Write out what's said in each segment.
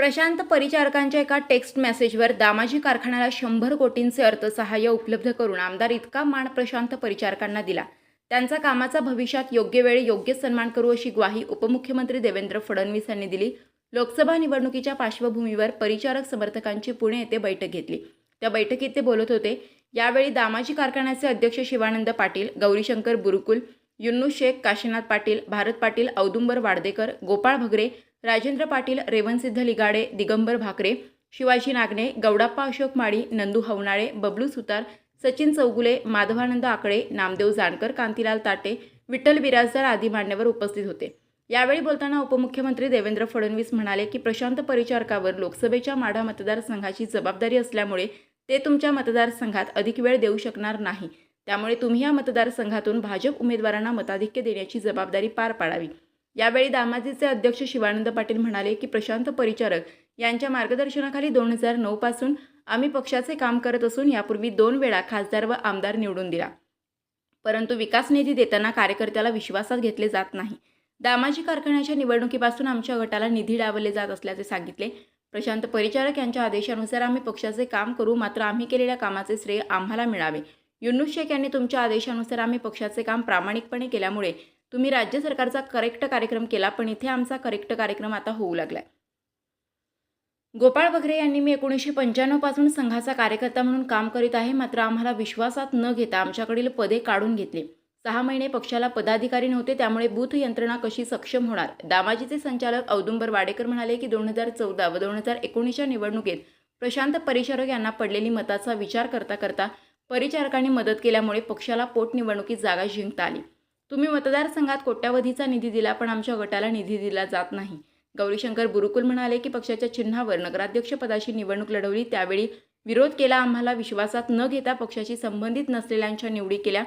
प्रशांत परिचारकांच्या एका टेक्स्ट मेसेजवर दामाजी कारखान्याला शंभर कोटींचे अर्थसहाय्य उपलब्ध करून आमदार इतका मान प्रशांत परिचारकांना दिला. त्यांचा कामाचा भविष्यात योग्य वेळी योग्य सन्मान करू अशी ग्वाही उपमुख्यमंत्री देवेंद्र फडणवीस यांनी दिली. लोकसभा निवडणुकीच्या पार्श्वभूमीवर परिचारक समर्थकांची पुणे येथे बैठक घेतली. त्या बैठकीत ते बोलत होते यावेळी दामाजी कारखान्याचे अध्यक्ष शिवानंद पाटील गौरीशंकर बुरुकुल युन्नू शेख काशीनाथ पाटील भारत पाटील औदुंबर वाडदेकर गोपाळ भगरे राजेंद्र पाटील रेवनसिद्ध लिगाडे दिगंबर भाकरे शिवाजी नागणे गौडाप्पा अशोक माळी नंदू हवनाळे बबलू सुतार सचिन चौगुले माधवानंद आकडे नामदेव जानकर कांतीलाल ताटे विठ्ठल बिराजदार आदी मान्यवर उपस्थित होते. यावेळी बोलताना उपमुख्यमंत्री देवेंद्र फडणवीस म्हणाले की प्रशांत परिचारकावर लोकसभेच्या माढा मतदारसंघाची जबाबदारी असल्यामुळे ते तुमच्या मतदारसंघात अधिक वेळ देऊ शकणार नाही. त्यामुळे तुम्ही या मतदारसंघातून भाजप उमेदवारांना मताधिक्य देण्याची जबाबदारी पार पाडावी. यावेळी दामाजीचे अध्यक्ष शिवानंद पाटील म्हणाले की प्रशांत परिचारक यांच्या मार्गदर्शनाखाली दोन हजार नऊ पासून आम्ही पक्षाचे काम करत असून यापूर्वी दोन वेळा खासदार व आमदार निवडून दिला. परंतु विकास निधी देताना कार्यकर्त्याला विश्वासात घेतले जात नाही. दामाजी कारखान्याच्या निवडणुकीपासून आमच्या गटाला निधी डावले जात असल्याचे सांगितले. प्रशांत परिचारक यांच्या आदेशानुसार आम्ही पक्षाचे काम करू मात्र आम्ही केलेल्या कामाचे श्रेय आम्हाला मिळावे. युनुस शेख यांनी तुमच्या आदेशानुसार आम्ही पक्षाचे काम प्रामाणिकपणे केल्यामुळे तुम्ही राज्य सरकारचा करेक्ट कार्यक्रम केला पण इथे आमचा करेक्ट कार्यक्रम आता होऊ लागलाय. गोपाळ बघरे यांनी मी एकोणीसशे पंच्याण्णवपासून संघाचा कार्यकर्ता म्हणून काम करीत आहे मात्र आम्हाला विश्वासात न घेता आमच्याकडील पदे काढून घेतली. सहा महिने पक्षाला पदाधिकारी नव्हते त्यामुळे बूथ यंत्रणा कशी सक्षम होणार? दामाजीचे संचालक औदुंबर वाडेकर म्हणाले की दोन हजार चौदा व दोन हजार एकोणीसच्या निवडणुकीत प्रशांत परिचारक यांना पडलेली मताचा विचार करता करता परिचारकांनी मदत केल्यामुळे पक्षाला पोटनिवडणुकीत जागा जिंकता आली. तुम्ही मतदारसंघात कोट्यावधीचा निधी दिला पण आमच्या गटाला निधी दिला जात नाही. गौरीशंकर बुरुकुल म्हणाले की पक्षाच्या चिन्हावर नगराध्यक्षपदाची निवडणूक लढवली त्यावेळी विरोध केला आम्हाला विश्वासात न घेता पक्षाशी संबंधित नसलेल्यांच्या निवडी केल्या.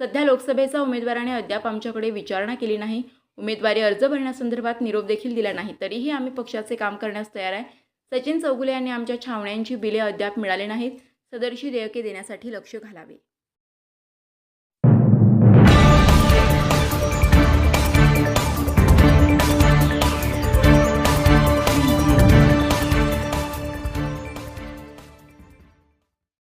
सध्या लोकसभेचा उमेदवाराने अद्याप आमच्याकडे विचारणा केली नाही. उमेदवारी अर्ज भरण्यासंदर्भात निरोप देखील दिला नाही. तरीही आम्ही पक्षाचे काम करण्यास तयार आहे. सचिन चौगुले यांनी आमच्या छावण्यांची बिले अद्याप मिळाले नाहीत. सदरशी देयके देण्यासाठी लक्ष घालावे.